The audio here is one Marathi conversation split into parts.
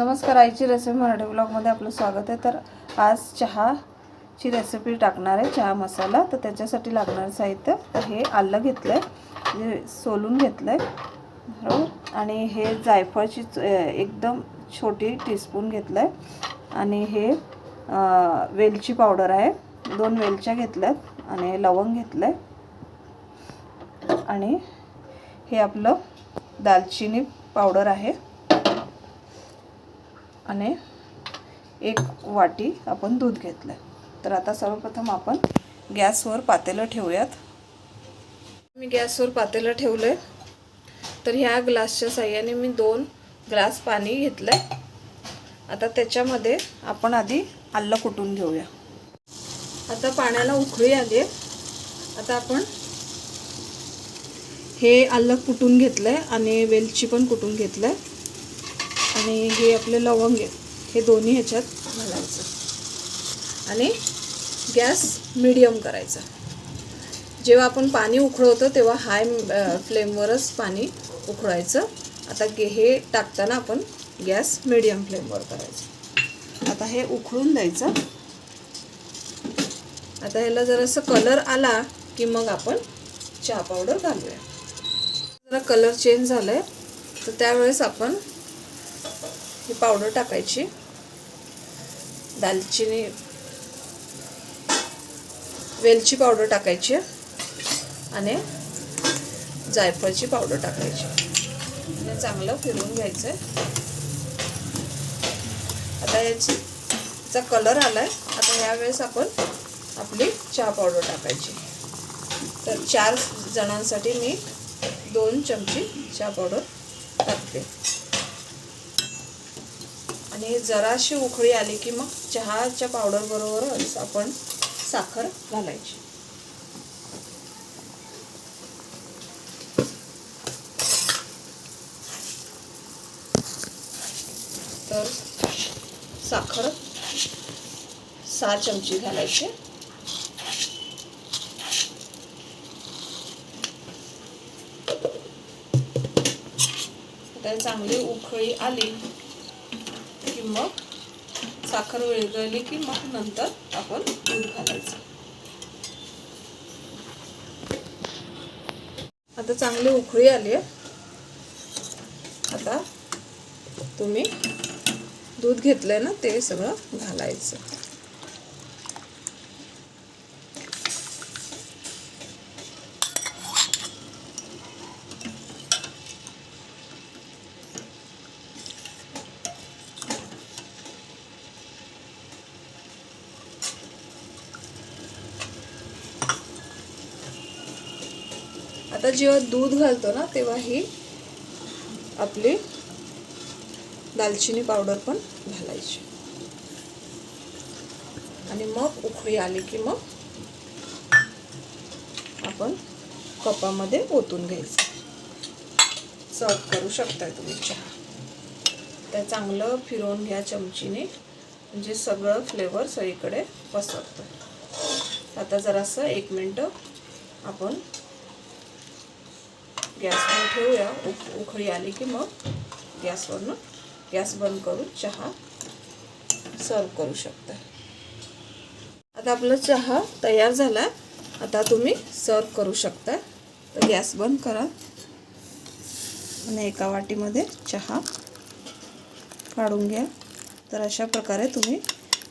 नमस्कार आईची रेसिपी मराठी ब्लॉगमध्ये आपलं स्वागत आहे. तर आज चहाची रेसिपी टाकणार आहे चहा मसाला. तर त्याच्यासाठी लागणारं साहित्य. तर हे आलं घेतलं आहे सोलून घेतलं आहे बरोबर? आणि हे जायफळची एकदम छोटी टीस्पून घेतलं आहे आणि हे वेलची पावडर आहे. दोन वेलच्या घेतल्यात आणि लवंग घेतलं आहे आणि हे आपलं दालचिनी पावडर आहे. आणि एक वाटी आपण दूध घेतलं तर आता सर्वप्रथम आपण गॅसवर पातेलं ठेवूयात. मी गॅसवर पातेलं ठेवलं आहे तर ह्या ग्लासच्या साह्याने मी दोन ग्लास पाणी घेतलं आहे आता त्याच्यामध्ये आपण आधी आलं कुटून घेऊया. आता पाण्याला उकळी आली आहे. आता आपण हे आलं कुटून घेतलं आहे आणि वेलची पण कुटून घेतलं आहे आणि हे आपले लवंग आहे. हे दोन्ही ह्याच्यात घालायचं. आणि गॅस मिडियम करायचा. जेव्हा आपण पाणी उकळवतो तेव्हा हाय फ्लेमवरच पाणी उकळायचं आता गे हे टाकताना आपण गॅस मिडियम फ्लेमवर करायचं. आता हे उकळून द्यायचं. आता ह्याला जरासं कलर आला की मग आपण चहा पावडर घालूया. जरा कलर चेंज झाला आहे तर त्यावेळेस आपण ही पावडर टाकायची. दालचिनी वेलची पावडर टाकायची आणि जायफळची पावडर टाकायची. आणि चांगलं फिरवून घ्यायचं आहे आता याची चा कलर आला आहे आता यावेळेस आपण आपली चहा पावडर टाकायची. तर चार जणांसाठी मी दोन चमची चहा पावडर टाकते. आणि जराशी उकळी आली की मग चहाच्या पावडर बरोबरच आपण साखर घालायची. तर साखर सहा चमची घालायची. आता चांगली उकळी आली. की मग साखर विरघळली की मग नंतर आपण दूध घालायचं. आता चांगली उकळी आली आहे. आता तुम्ही दूध घेतलंय ना ते सगळं घालायचं. आता जेव्हा दूध घालतो ना तेव्हा ही आपली दालचिनी पावडर पण घालायची. आणि मग उकळी आली की मग आपण कपामध्ये ओतून घ्यायचं. सर्व करू शकताय तुम्ही चहा. तर चांगलं फिरवून घ्या चमचीने. म्हणजे सगळं फ्लेवर सगळीकडे पसरतं आता जरासं एक मिनटं आपण गॅसवर ठेवूया. उक उखळी आली की मग गॅसवरनं गॅस बंद करून चहा सर्व करू शकता. आता आपला चहा तयार झाला. आता तुम्ही सर्व करू शकता. तर गॅस बंद करा. आणि एका वाटीमध्ये चहा काढून घ्या. तर अशा प्रकारे तुम्ही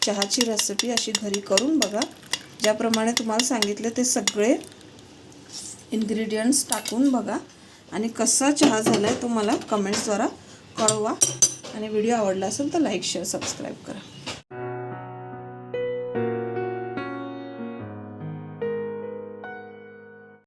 चहाची रेसिपी अशी घरी करून बघा. ज्याप्रमाणे तुम्हाला सांगितले ते सगळे इन्ग्रेडियंट्स टाकून बघा. आणि कसा चहा झाला आहे तो मला कमेंट्सद्वारा कळवा. आणि व्हिडिओ आवडला असेल तर लाईक शेअर सबस्क्राईब करा.